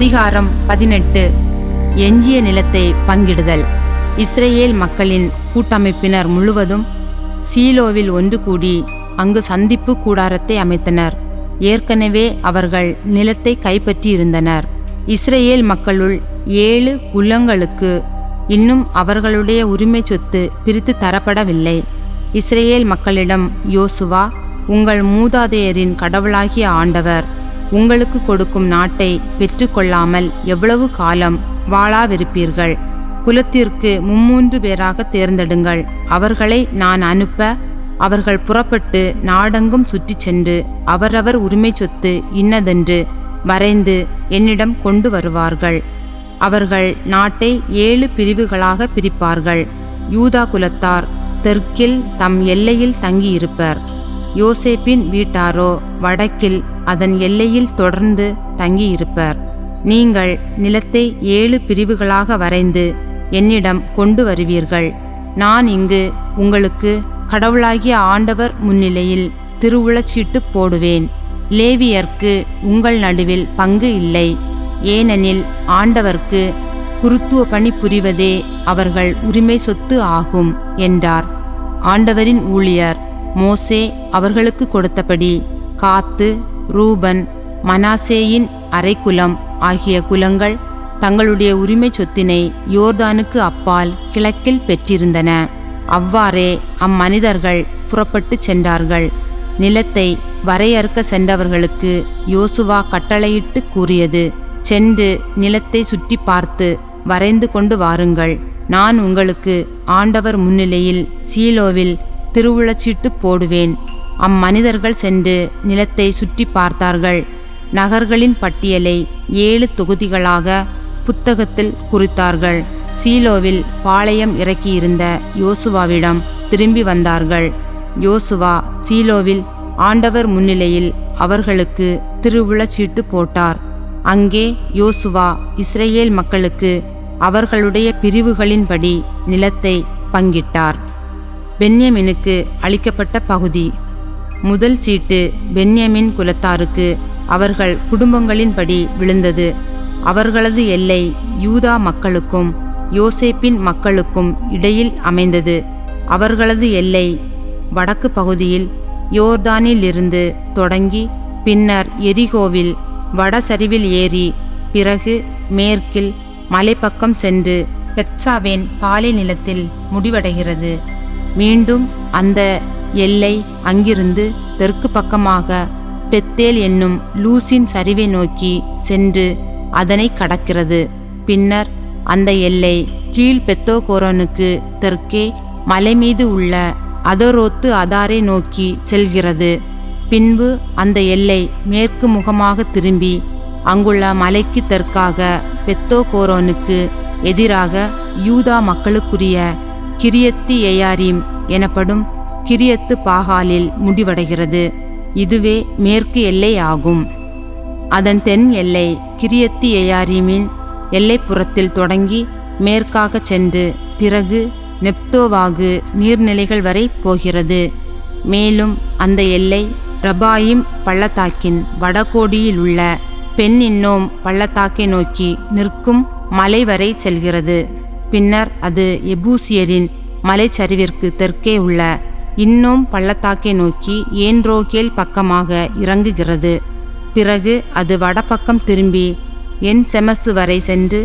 அதிகாரம் பதினெட்டு. எஞ்சிய நிலத்தை பங்கிடுதல். இஸ்ரேல் மக்களின் கூட்டமைப்பினர் முழுவதும் சீலோவில் ஒன்று கூடி அங்கு சந்திப்பு கூடாரத்தை அமைத்தனர். ஏற்கனவே அவர்கள் நிலத்தை கைப்பற்றியிருந்தனர். இஸ்ரேல் மக்களுள் ஏழு குலங்களுக்கு இன்னும் அவர்களுடைய உரிமை சொத்து பிரித்து தரப்படவில்லை. இஸ்ரேல் மக்களிடம் யோசுவா உங்கள் மூதாதையரின் கடவுளாகிய ஆண்டவர் உங்களுக்கு கொடுக்கும் நாட்டை பெற்றுக்கொள்ளாமல் எவ்வளவு காலம் வாழாவிருப்பீர்கள்? குலத்திற்கு மும்மூன்று பேராக தேர்ந்தெடுங்கள். அவர்களை நான் அனுப்ப அவர்கள் புறப்பட்டு நாடெங்கும் சுற்றிச் சென்று அவரவர் உரிமை சொத்து இன்னதென்று வரைந்து என்னிடம் கொண்டு வருவார்கள். அவர்கள் நாட்டை ஏழு பிரிவுகளாக பிரிப்பார்கள். யூதா குலத்தார் தெற்கில் தம் எல்லையில் தங்கியிருப்பர். யோசேப்பின் வீட்டாரோ வடக்கில் அதன் எல்லையில் தொடர்ந்து தங்கியிருப்பர். நீங்கள் நிலத்தை ஏழு பிரிவுகளாக வரைந்து என்னிடம் கொண்டு வருவீர்கள். நான் இங்கு உங்களுக்கு கடவுளாகிய ஆண்டவர் முன்னிலையில் திருவுளச்சீட்டு போடுவேன். லேவியர்க்கு உங்கள் நடுவில் பங்கு இல்லை. ஏனெனில் ஆண்டவர்க்கு குருத்துவ பணி புரிவதே அவர்கள் உரிமை சொத்து ஆகும் என்றார். ஆண்டவரின் ஊழியர் மோசே அவர்களுக்கு கொடுத்தபடி காத்து ரூபன் மனாசேயின் அரைக்குலம் ஆகிய குலங்கள் தங்களுடைய உரிமை சொத்தினை யோர்தானுக்கு அப்பால் கிழக்கில் பெற்றிருந்தன. அவ்வாறே அம்மனிதர்கள் புறப்பட்டு சென்றார்கள். நிலத்தை வரையறுக்க சென்றவர்களுக்கு யோசுவா கட்டளையிட்டு கூறியது சென்று நிலத்தை சுற்றி பார்த்து வரைந்து கொண்டு வாருங்கள். நான் உங்களுக்கு ஆண்டவர் முன்னிலையில் சீலோவில் திருவுளச்சீட்டு போடுவேன். அம்மனிதர்கள் சென்று நிலத்தை சுற்றி பார்த்தார்கள். நகர்களின் பட்டியலை ஏழு தொகுதிகளாக புத்தகத்தில் குறித்தார்கள். சீலோவில் பாளையம் இறக்கியிருந்த யோசுவாவிடம் திரும்பி வந்தார்கள். யோசுவா சீலோவில் ஆண்டவர் முன்னிலையில் அவர்களுக்கு திருவுளச்சீட்டு போட்டார். அங்கே யோசுவா இஸ்ரேல் மக்களுக்கு அவர்களுடைய பிரிவுகளின்படி நிலத்தை பங்கிட்டார். பென்யமினுக்கு அளிக்கப்பட்ட பகுதி. முதல் சீட்டு பென்யமின் குலத்தாருக்கு அவர்கள் குடும்பங்களின்படி விழுந்தது. அவர்களது எல்லை யூதா மக்களுக்கும் யோசேப்பின் மக்களுக்கும் இடையில் அமைந்தது. அவர்களது எல்லை வடக்கு பகுதியில் யோர்தானிலிருந்து தொடங்கி பின்னர் எரிகோவில் வடசரிவில் ஏறி பிறகு மேற்கில் மலைப்பக்கம் சென்று பெட்சாவேன் பாலை நிலத்தில் முடிவடைகிறது. மீண்டும் அந்த எல்லை அங்கிருந்து தெற்கு பக்கமாக பெத்தேல் என்னும் லூசின் சரிவை நோக்கி சென்று அதனை கடக்கிறது. பின்னர் அந்த எல்லை கீழ் பெத்தோகோரனுக்கு தெற்கே மலை மீது உள்ள அதரோத்து அதாரை நோக்கி செல்கிறது. பின்பு அந்த எல்லை மேற்கு முகமாக திரும்பி அங்குள்ள மலைக்கு தெற்காக பெத்தோகோரோனுக்கு எதிராக யூதா மக்களுக்குரிய கிரியத்தி எயாரீம் எனப்படும் கிரியத்து பாகாலில் முடிவடைகிறது. இதுவே மேற்கு எல்லை ஆகும். அதன் தென் எல்லை கிரியத்தி எயாரீமின் எல்லைப்புறத்தில் தொடங்கி மேற்காக சென்று பிறகு நெப்தோவாகு நீர்நிலைகள் வரை போகிறது. மேலும் அந்த எல்லை ரபாயிம் பள்ளத்தாக்கின் வடகோடியில் உள்ள பெண் இன்னோம் பள்ளத்தாக்கை நோக்கி நிற்கும் மலை வரை செல்கிறது. பின்னர் அது எபூசியரின் மலைச்சரிவிற்கு தெற்கே உள்ள இன்னும் பள்ளத்தாக்கை நோக்கி ஏன்ரோகேல் பக்கமாக இறங்குகிறது. பிறகு அது வடபக்கம் திரும்பி என் செமசு வரை சென்று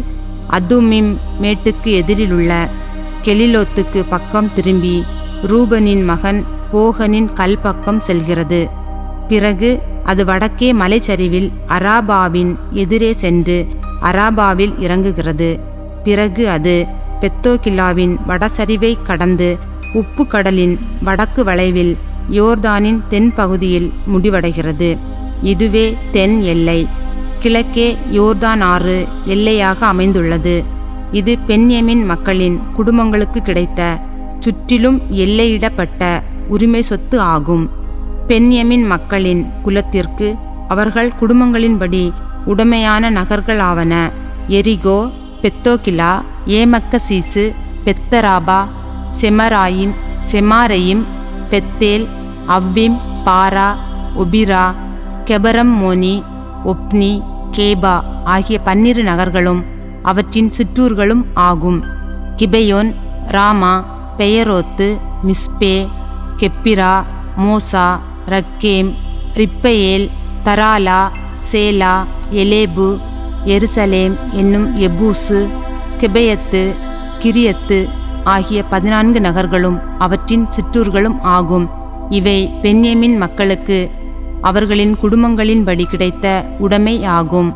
அதுமிம் மேட்டுக்கு எதிரிலுள்ள கெலிலோத்துக்கு பக்கம் திரும்பி ரூபனின் மகன் போகனின் கல் பக்கம் செல்கிறது. பிறகு அது வடக்கே மலைச்சரிவில் அராபாவின் எதிரே சென்று அராபாவில் இறங்குகிறது. பிறகு அது பெத்தோகில்லாவின் வடசரிவை கடந்து உப்பு கடலின் வடக்கு வளைவில் யோர்தானின் தென்பகுதியில் முடிவடைகிறது. இதுவே தென் எல்லை. கிழக்கே யோர்தான் ஆறு எல்லையாக அமைந்துள்ளது. இது பென்யமின் மக்களின் குடும்பங்களுக்கு கிடைத்த சுற்றிலும் எல்லையிடப்பட்ட உரிமை சொத்து ஆகும். பென்யமின் மக்களின் குலத்திற்கு அவர்கள் குடும்பங்களின்படி உடமையான நகர்களாவன எரிகோ பெத்தோகிலா ஏமக்கசீசு பெத்தராபா செமராயின் செமாரையும் பெத்தேல் அவ்விம் பாரா ஒபிரா கெபரம் மோனி ஒப்னி கேபா ஆகிய பன்னிரு நகர்களும் அவற்றின் சிற்றூர்களும் ஆகும். கிபெயோன் ராமா பெயரோத்து மிஸ்பே கெப்பிரா மோசா ரக்கேம் ரிப்பயேல் தராலா சேலா எலேபு எருசலேம் என்னும் எபூசு கெபெயத்து கிரியத்து ஆகிய பதினான்கு நகர்களும் அவற்றின் சிற்றூர்களும் ஆகும். இவை பென்யமின் மக்களுக்கு அவர்களின் குடும்பங்களின்படி கிடைத்த உடைமை ஆகும்